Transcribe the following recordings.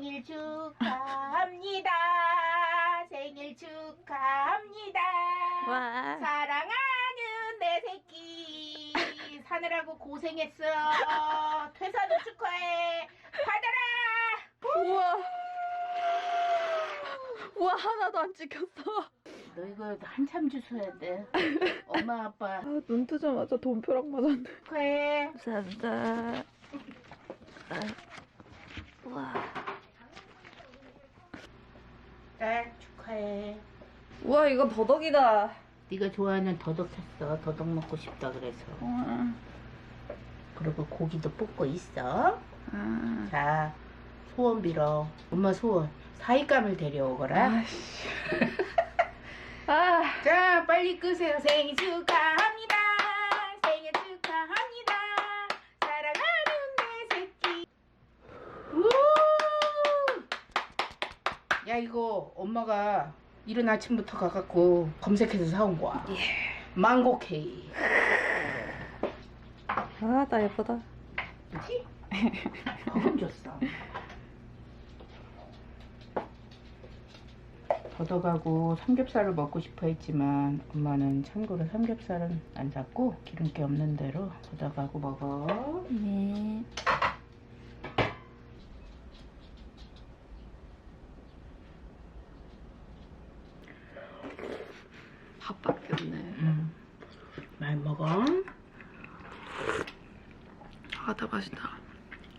생일 축하합니다. 생일 축하합니다. 와. 사랑하는 내 새끼 사느라고 고생했어. 퇴사도 축하해. 받아라. 우와. 우와 하나도 안 찍혔어. 너 이거 한참 주워야 돼. 엄마 아빠 아, 눈 뜨자마자 돈벼락 맞았네. 축하해. 감사합니다. 아, 우와. 딸 축하해. 우와 이거 더덕이다. 네가 좋아하는 더덕 샀어. 더덕 먹고 싶다 그래서. 우와. 그리고 고기도 볶고 있어. 아. 자, 소원 빌어. 엄마 소원. 사익감을 데려오거라. 아씨. 아. 자, 빨리 끄세요. 생일 축하합니다. 생일 축하합니다. 사랑하는 내 새끼. 우! 야, 이거 엄마가 이른 아침부터 가갖고 검색해서 사온 거야. 망고 케이크. 아, 나 예쁘다. 그치? 너무 줬어. 더덕하고 삼겹살을 먹고 싶어 했지만 엄마는 참고로 삼겹살은 안 샀고 기름기 없는 대로 더덕하고 먹어. 네. 밥밖에 없네. 음. 많이 먹어. 아, 다 맛있다.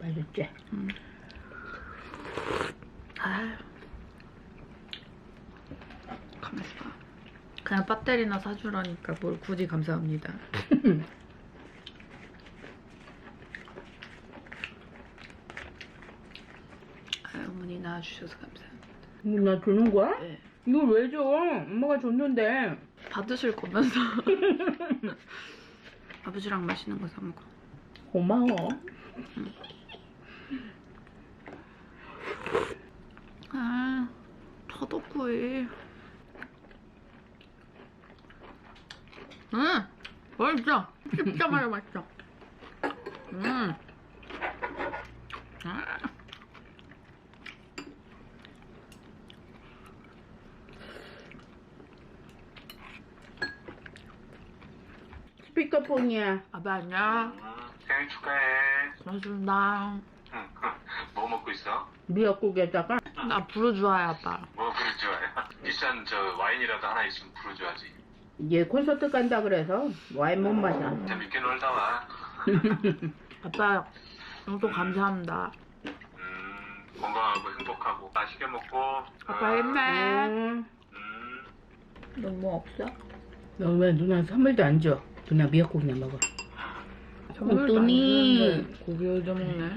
맛있지? 아. 가만있어 봐. 그냥 배터리나 사주라니까 뭘 굳이 감사합니다. 아, 어머니 낳아주셔서 감사합니다. 이거 나 주는 거야? 네. 이걸 왜 줘? 엄마가 줬는데. 받으실 거면서 아버지랑 맛있는 거 사 먹어. 고마워. 아, 더덕구이. 음, 맛있어. 씹자마자 맛있어. 음. 아. 스피커폰이야. 아빠 안녕. 음, 생일 축하해. 고맙습니다. 응, 뭐 먹고 있어? 미역국에다가 나 부르 좋아해 아빠. 뭐 부르 좋아해? 비싼 저 와인이라도 하나 있으면 부르줘야지. 얘 콘서트 간다 그래서 와인 못 마셔. 재밌게 놀다 와. 아빠 너도 감사합니다. 음, 건강하고 행복하고 맛있게 먹고. 아빠 어, 힘내. 음. 음. 너뭐 없어? 너 왜 누나 선물도 안 줘? 누나 미역국이나 먹어. 꽁돈이. 고기 얻어 먹네.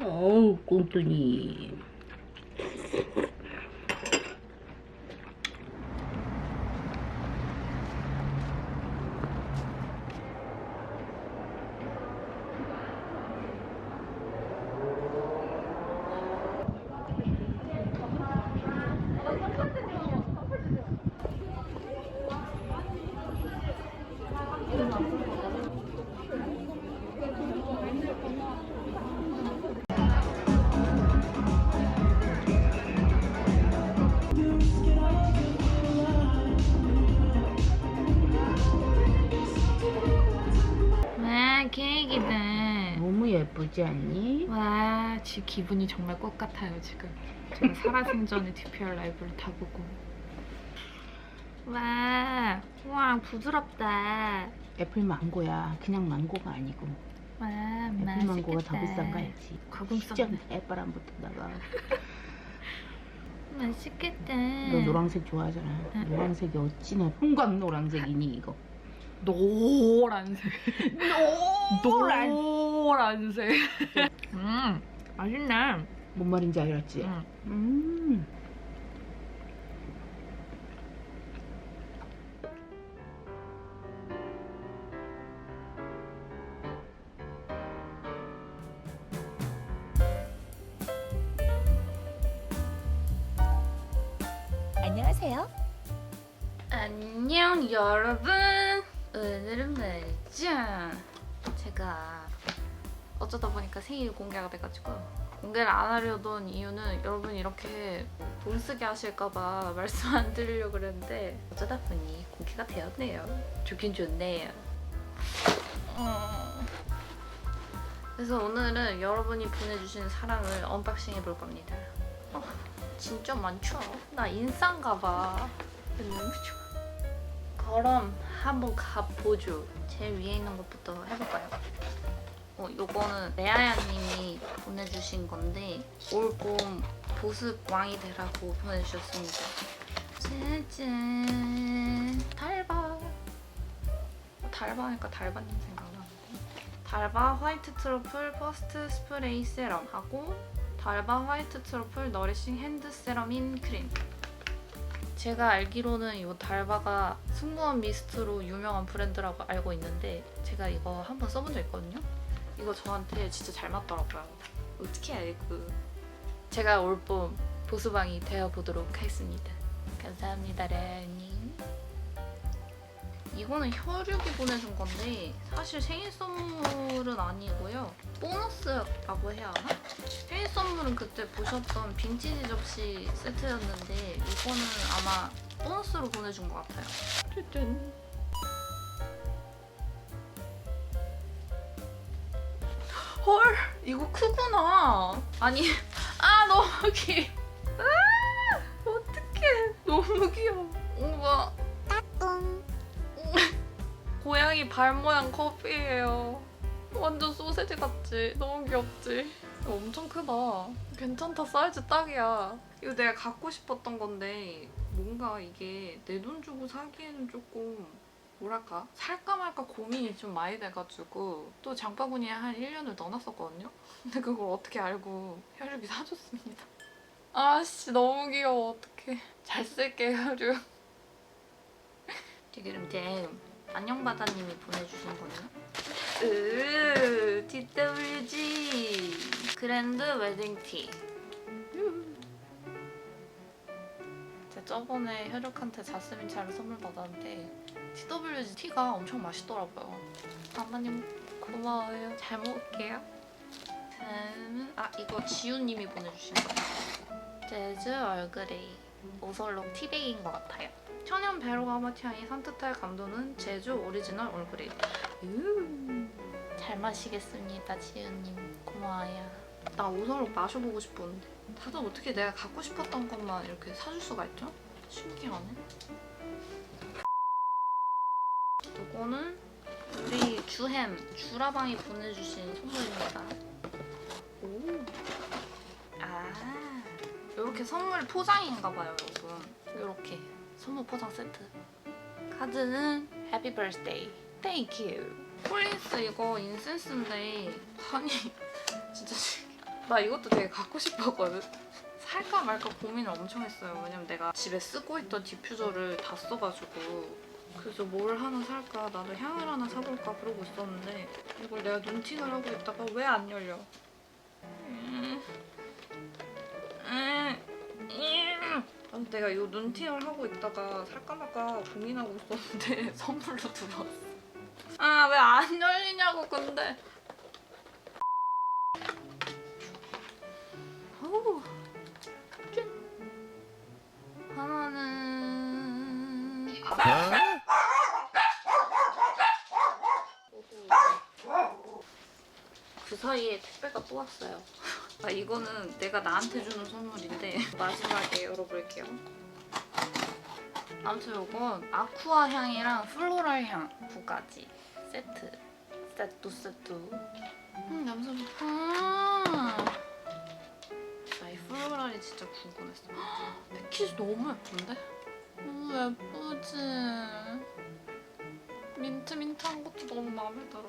어우, 꽁돈이. 예쁘지 않니? 와 지금 기분이 정말 꽃 같아요 지금. 제가 살아생전에 DPR 라이브를 다 보고. 와, 와 부드럽다. 애플 망고야. 그냥 망고가 아니고. 와 애플 맛있겠다. 망고가 더 비싼 거 알지? 시장 애바람 붙었다가. 맛있겠다. 너 노란색 좋아하잖아. 응. 노란색이 어찌나 형광 노란색이니 이거. 노란색. 노란. 노란색. 음, 맛있네. 뭔 말인지 알았지? 음. 음. 안녕하세요. 안녕 여러분. 오늘은 말이죠. 제가 어쩌다 보니까 생일 공개가 돼가지고 공개를 안 하려던 이유는 여러분이 이렇게 돈 쓰게 하실까봐 말씀 안 드리려고 그랬는데 어쩌다 보니 공개가 되었네요. 좋긴 좋네요. 음. 그래서 오늘은 여러분이 보내주신 사랑을 언박싱 해볼 겁니다. 어, 진짜 많죠? 나 인싸인가 봐. 너무 좋아. 그럼 한번 가보죠. 제일 위에 있는 것부터 해볼까요? 어, 요거는 레아야님이 보내주신 건데 올봄 보습 왕이 되라고 보내주셨습니다. 짜잔 달바 달바니까 달바님 생각나는데 달바 화이트 트러플 퍼스트 스프레이 세럼하고 달바 화이트 트러플 너리싱 핸드 세럼인 크림 제가 알기로는 이 달바가 승무원 미스트로 유명한 브랜드라고 알고 있는데 제가 이거 한번 써본 적 있거든요. 이거 저한테 진짜 잘 맞더라고요. 어떻게 알고? 제가 올 봄 보수방이 되어보도록 하겠습니다. 감사합니다, 레아님. 이거는 혈육이 보내준 건데 사실 생일 선물은 아니고요. 보너스라고 해야 하나? 생일 선물은 그때 보셨던 빈티지 접시 세트였는데 이거는 아마 보너스로 보내준 것 같아요. 짠. 헐 이거 크구나. 아니 아 너무 귀. 아 어떡해 너무 귀여워. 우와. 고양이 발 모양 커피예요. 완전 소세지 같지? 너무 귀엽지? 엄청 크다. 괜찮다. 사이즈 딱이야. 이거 내가 갖고 싶었던 건데 뭔가 이게 내 돈 주고 사기에는 조금 뭐랄까 살까 말까 고민이 좀 많이 돼가지고 또 장바구니에 한 1년을 넣어놨었거든요. 근데 그걸 어떻게 알고 혈육이 사줬습니다. 아씨 너무 귀여워 어떡해. 잘 쓸게 혈육. 지금 제 안녕바다님이 보내주신 거네요. 으 TWG 그랜드 웨딩티. 저번에 혈육한테 자스민 차를 선물 받았는데 TWG 티가 엄청 맛있더라고요. 아마님 고마워요. 잘 먹을게요. 다음은 아 이거 지우님이 보내주신 거예요. 얼그레이 오설록 티백인 것 같아요. 천연 베로 가마티 향이 산뜻할 감도는 제주 오리지널 얼그레이. 음, 잘 마시겠습니다, 지우님. 고마워요. 나 오설록 마셔보고 싶었는데 다들 어떻게 내가 갖고 싶었던 것만 이렇게 사줄 수가 있죠? 신기하네. 이거는 우리 주햄 주라방이 보내주신 선물입니다. 오. 아. 이렇게 선물 포장인가 봐요, 여러분. 이렇게 선물 포장 세트. 카드는 해피 버스데이. 땡큐. 폴린스 이거 인센스인데 아니 진짜. 나 이것도 되게 갖고 싶었거든. 살까 말까 고민을 엄청 했어요. 왜냐면 내가 집에 쓰고 있던 디퓨저를 다 써가지고 그래서 뭘 하나 살까 나도 향을 하나 사볼까 그러고 있었는데 이걸 내가 눈팅을 하고 있다가 왜 안 열려? 음. 음. 음. 아, 내가 이거 눈팅을 하고 있다가 살까 말까 고민하고 있었는데 선물로 들어왔어. 아 왜 안 열리냐고 근데. 어우. 짠. 하나는 그 사이에 택배가 또 왔어요. 아, 이거는 내가 나한테 주는 선물인데 마지막에 열어볼게요. 아무튼 이건 아쿠아 향이랑 플로랄 향두 가지 세트. 세트 세트. 음 냄새 좋다. 진짜 궁금했어. 헉, 패키지 너무 예쁜데? 너무 예쁘지? 민트 민트한 것도 너무 마음에 들어.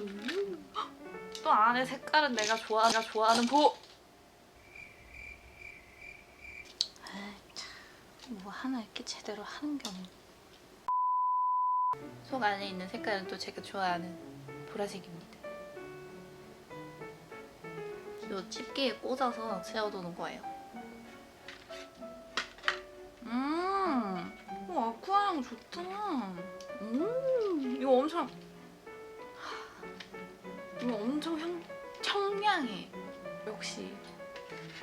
음. 또 안에 색깔은 내가 좋아, 내가 좋아하는 보. 뭐 하나 이렇게 제대로 하는 게 없네. 속 안에 있는 색깔은 또 제가 좋아하는 보라색입니다. 요 집게에 꽂아서 세워두는 거예요. 음, 어, 아쿠아 향 좋다. 음, 이거 엄청 이거 엄청 향, 청량해. 역시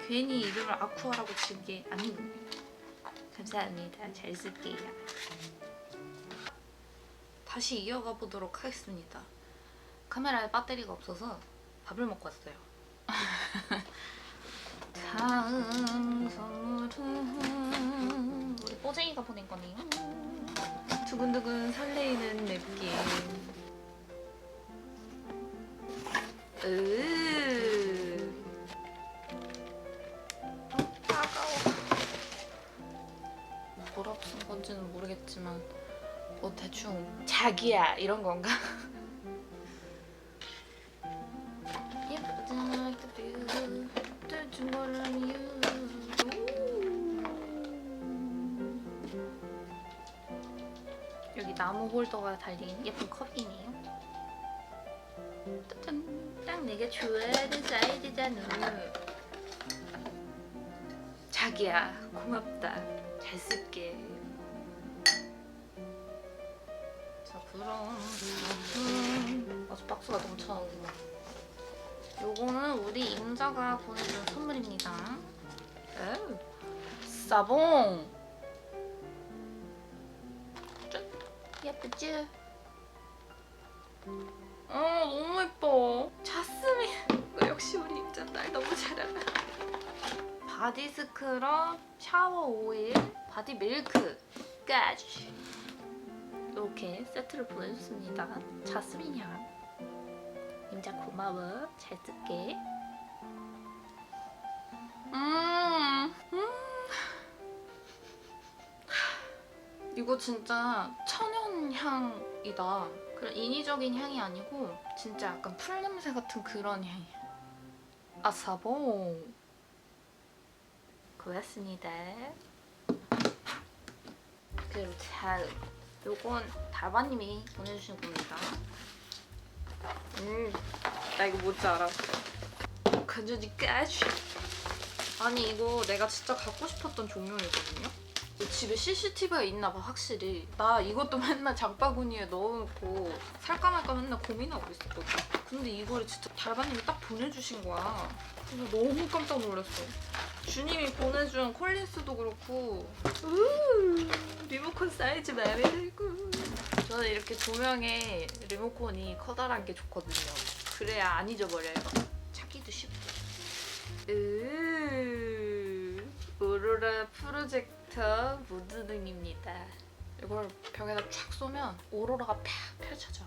괜히 이름을 아쿠아라고 지은 게 아니군요. 감사합니다. 잘 쓸게요. 다시 이어가 보도록 하겠습니다. 카메라에 배터리가 없어서 밥을 먹고 왔어요. 다음 선물은 우리 뽀쟁이가 보낸 거네요. 두근두근 설레이는 맵기. 으. 따가워. 뭐라고 쓴 건지는 모르겠지만 뭐 대충 자기야 이런 건가? 달린 예쁜 컵이네요. 짜잔 딱 내가 좋아하는 사이즈잖아 자기야 고맙다. 잘 쓸게. 자 그럼. 아주 박스가 넘쳐나오고 요거는 우리 임자가 보내준 선물입니다. 오, 사봉. 짠. 예쁘지? 어 너무 예뻐 자스민 이거 역시 우리 임자 딸 너무 잘 알아 바디 스크럽, 샤워 오일, 바디 밀크까지 이렇게 세트를 보내줬습니다. 자스민 향. 임자 고마워. 잘 쓸게. 음, 음. 이거 진짜 천연 향이다. 그런 인위적인 향이 아니고 진짜 약간 풀 냄새 같은 그런 향이야. 아사봉. 고맙습니다. 그리고 다음 요건 달바님이 보내주신 겁니다. 음, 나 이거 뭔지 알아. 간주니까지. 아니 이거 내가 진짜 갖고 싶었던 종류이거든요. 이 집에 CCTV가 있나 봐 확실히. 나 이것도 맨날 장바구니에 넣어놓고 살까 말까 맨날 고민하고 있었거든. 근데 이거를 진짜 달바님이 딱 보내주신 거야. 그래서 너무 깜짝 놀랐어. 주님이 보내준 콜린스도 그렇고 우 리모컨 사이즈 마음에 들고 저는 이렇게 조명에 리모컨이 커다란 게 좋거든요 그래야 안 잊어버려요 찾기도 쉽고 으 오로라 프로젝 터 무드 등입니다 이걸 벽에다 촥 쏘면 오로라가 팍 펼쳐져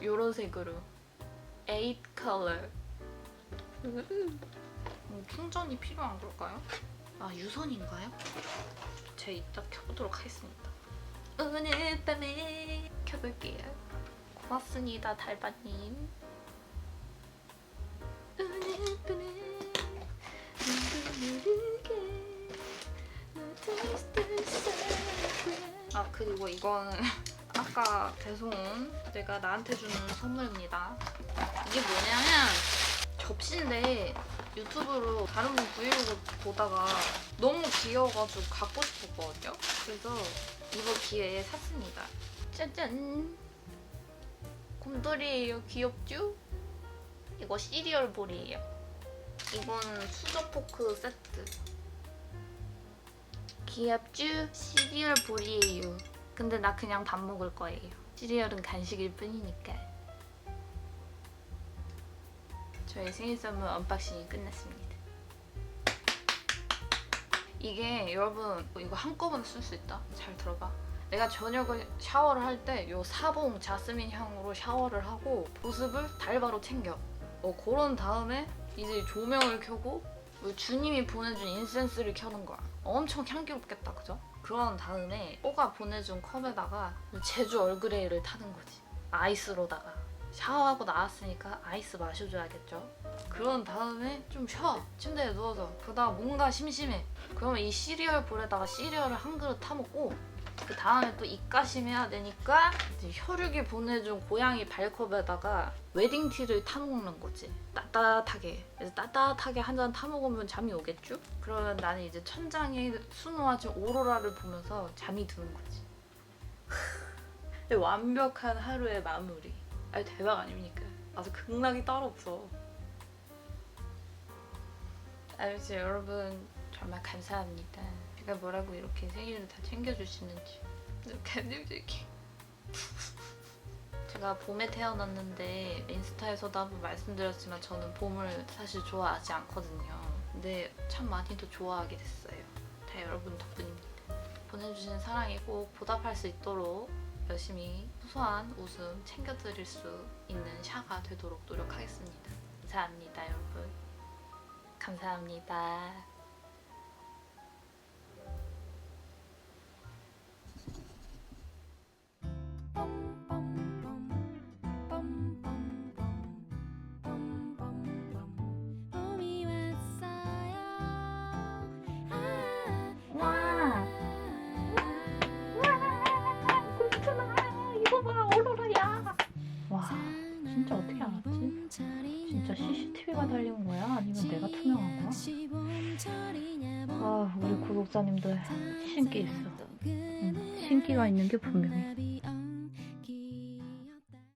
요런 색으로 8 컬러 음, 충전이 필요한 걸까요? 아 유선인가요? 제가 이따 켜보도록 하겠습니다. 오늘 밤에 켜볼게요. 고맙습니다 달바님. 그리고 이거는 아까 배송온 내가 나한테 주는 선물입니다. 이게 뭐냐면 접시인데 유튜브로 다른 분 브이로그 보다가 너무 귀여워가지고 갖고 싶었거든요. 그래서 이번 기회에 샀습니다. 짜잔! 곰돌이에요. 귀엽죠? 이거 시리얼 볼이에요. 이건 수저 포크 세트. 귀엽죠? 시리얼 볼이에요. 근데 나 그냥 밥 먹을 거예요. 시리얼은 간식일 뿐이니까. 저의 생일 선물 언박싱이 끝났습니다. 이게 여러분 이거 한꺼번에 쓸 수 있다. 잘 들어봐. 내가 저녁을 샤워를 할때요 사봉 자스민 향으로 샤워를 하고 보습을 달바로 챙겨. 어 그런 다음에 이제 조명을 켜고 뭐 주님이 보내준 인센스를 켜는 거야. 엄청 향기롭겠다, 그죠? 그런 다음에 뽀가 보내준 컵에다가 제주 얼그레이를 타는 거지. 아이스로다가. 샤워하고 나왔으니까 아이스 마셔줘야겠죠. 그런 다음에 좀 쉬어. 침대에 누워서. 그러다가 뭔가 심심해. 그러면 이 시리얼 볼에다가 시리얼을 한 그릇 타먹고 그 다음에 또 입가심 해야 되니까 이제 혈육이 보내준 고양이 발컵에다가 웨딩티를 타먹는 거지. 따뜻하게. 그래서 따뜻하게 한 잔 타먹으면 잠이 오겠죠? 그러면 나는 이제 천장에 수놓아진 오로라를 보면서 잠이 드는 거지. 완벽한 하루의 마무리. 아 대박 아닙니까? 아주 극락이 따로 없어. 아무튼 여러분 정말 감사합니다. 제가 뭐라고 이렇게 생일을 다 챙겨주시는지 감동적이. 제가 봄에 태어났는데 인스타에서도 한번 말씀드렸지만 저는 봄을 사실 좋아하지 않거든요. 근데 참 많이도 좋아하게 됐어요. 다 여러분 덕분입니다. 보내주신 사랑이 꼭 보답할 수 있도록 열심히 소소한 웃음 챙겨드릴 수 있는 샤가 되도록 노력하겠습니다. 감사합니다, 여러분. 감사합니다. 구독자님들 신기 있어. 응, 신기가 있는 게 분명해.